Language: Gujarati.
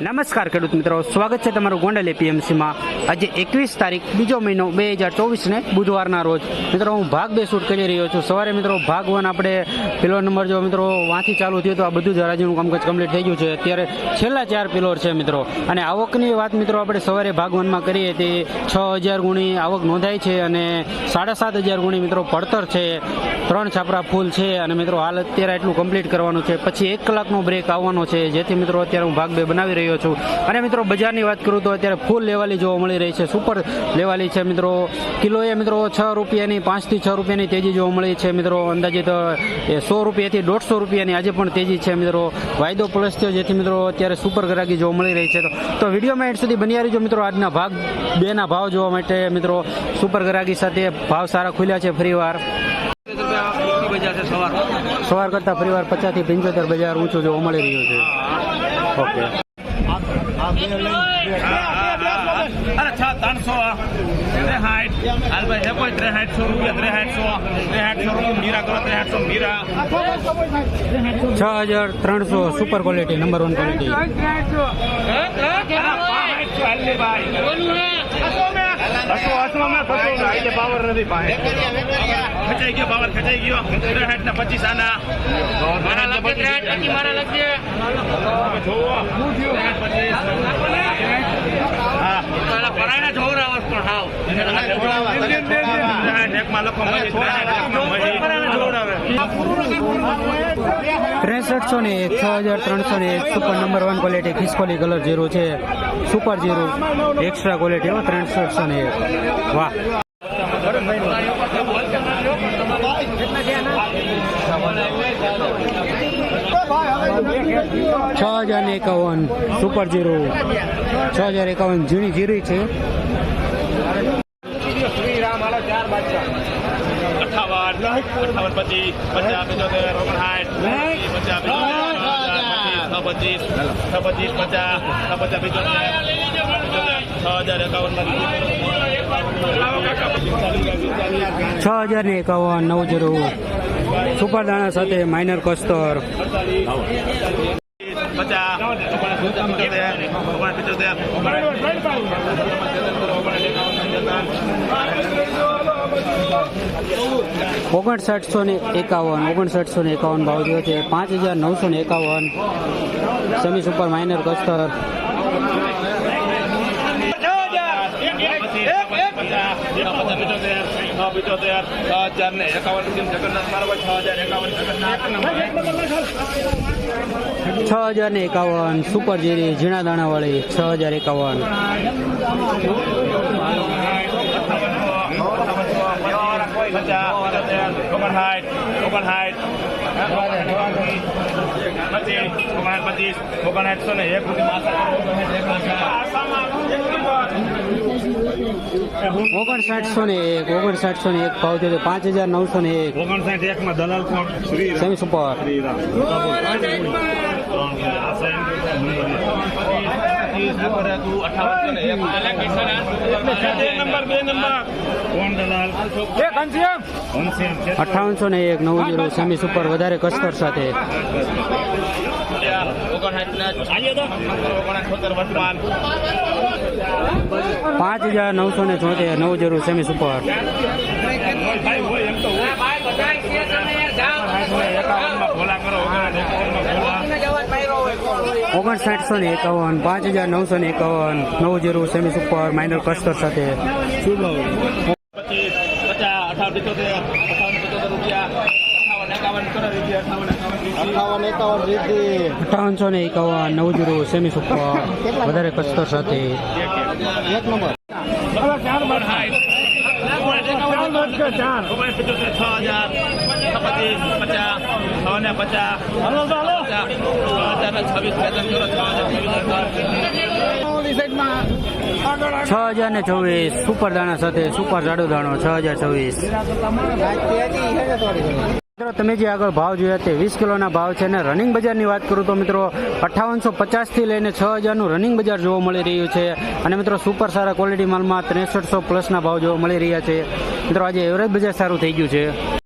નમસ્કાર ખેડૂત મિત્રો, સ્વાગત છે તમારું ગોંડલ એપીએમસીમાં આજે એકવીસ તારીખ, બીજો મહિનો, બે હજાર ચોવીસને બુધવારના રોજ. મિત્રો, હું ભાગ બે શૂટ કરી રહ્યો છું. સવારે મિત્રો, ભાગ વન આપણે પેલો નંબર જો મિત્રો વાંચી ચાલુ થયું તો આ બધું જ હરાજીનું કામકાજ કમ્પ્લીટ થઈ ગયું છે. અત્યારે છેલ્લા ચાર પિલોર છે મિત્રો. અને આવકની વાત મિત્રો આપણે સવારે ભાગ વનમાં કરીએ તે છ હજાર ગુણી આવક નોંધાઈ છે અને સાડા સાત હજાર ગુણી મિત્રો પડતર છે. ત્રણ છાપરા ફૂલ છે અને મિત્રો હાલ અત્યારે એટલું કમ્પ્લીટ કરવાનું છે. પછી એક કલાકનો બ્રેક આવવાનો છે. જેથી મિત્રો અત્યારે હું ભાગ બે બનાવી રહ્યો છું. અને મિત્રો, બજારની વાત કરું તો અત્યારે ફૂલ લેવાલી જોવા મળી રહી છે. સુપર લેવાલી છે મિત્રો. કિલોએ મિત્રો છ રૂપિયાની, પાંચથી છ રૂપિયાની તેજી જોવા મળી છે મિત્રો. અંદાજિત સો રૂપિયાથી દોઢસો રૂપિયાની આજે પણ તેજી છે મિત્રો. વાયદો પ્લસ થયો, જેથી મિત્રો અત્યારે સુપર ગ્રાહકી જોવા મળી રહી છે. તો વિડીયોમાં એટ સુધી બન્યા રહીજો મિત્રો. આજના ભાગ બેના ભાવ જોવા માટે મિત્રો સુપર ગ્રાહકી સાથે ભાવ સારા ખુલ્યા છે ફરીવાર. સવાર કરતા પચાસથી પંચોતેર બજાર ઊંચું જોવા મળી રહ્યું છે. ઓકે. અરે છ ત્રણસો ત્રેહાઠ હાલ ભાઈ હે કોઈ ત્રેહાઠ સો રૂપિયા ત્રેહાઠ સો ત્રેહાઠ સો રૂપિયા મીરા કરો ત્રેહાઠ સો મીરા છ હજાર ત્રણસો super quality number one quality ખેંચાઈ ગયો પાવર ખેંચાઈ ગયો. ત્રેહાઠ ને પચીસ આના. મારા લગે ત્રેહાઠ નથી મારા પણ હાવ. મળી ત્રેસઠસો ને એક છ હજાર ત્રણસો ને એક. સુપર નંબર વન ક્વોલિટી ખિસકોલી કલર જીરું છે. સુપર જીરું એક્સ્ટ્રા ક્વોલિટી હો ત્રેસઠસો ને એક. વાહ. છ હજાર ને એકાવન સુપર જીરું છ હજાર એકાવન જૂની જીરી છે છ હજાર ને એકાવન નવ જીરું સુપર દાણા સાથે માઇનર કસ્તર. ઓગણસાઠસો ને એકાવન, ઓગણસાઠસો ને એકાવન ભાવ જોયો છે પાંચ હજાર નવસો ને એકાવન. સેમી સુપર માઇનર કસ્તર. હજાર ને એકાવન જગન્નાથ મારવા છ હજાર એકાવન જગન્નાથ છ હજાર ને એકાવન સુપર જેરી ઝીણા દાણાવાળી છ હજાર એકાવન પચીસ ઓગણસાઠસો ને એક ઓગણસાઠસો ને એક ઓગણસાઠસો ને એક ભાવ થયો છે પાંચ હજાર નવસો ને એક. ઓગણસાઠ એક માં દલાલ કોણ? Semi super. નંબર બે નંબર કોણ દલાલ અઠાવનસો ને એક નવ જીરો સેમી સુપર વધારે કસ્તર સાથે. વર્તમાન. પાંચ હજાર નવસો ને છોતેર નવ જરૂર સેમી સુપર. ઓગણસાઠસો ને એકાવન, પાંચ હજાર નવસો ને એકાવન, નવ જીરો સેમી સુપર માઇનર કસ્ટર સાથે. પચીસ, પચાસ અઠાવન પિત્તોતેર અઠાવન પિત્તોતેર રૂપિયા. અઠાવન એકાવન ને એકાવન નવ જીરો સેમી સુપર વધારે કસ્તર સાથે એક નંબર છ હજાર ને છવ્વીસ સુપર દાણા સાથે સુપર જાડો દાણો છ હજાર ચોવીસ મિત્રો, તમે જે આગળ ભાવ જોયા તે વીસ કિલોના ભાવ છે અને રનિંગ બજારની વાત કરું તો મિત્રો, અઠ્ઠાવનસો પચાસથી લઈને છ હજારનું રનિંગ બજાર જોવા મળી રહ્યું છે. અને મિત્રો સુપર સારા ક્વોલિટી માલમાં ત્રેસઠસો પ્લસના ભાવ જોવા મળી રહ્યા છે. મિત્રો, આજે એવરેજ બજાર સારું થઈ ગયું છે.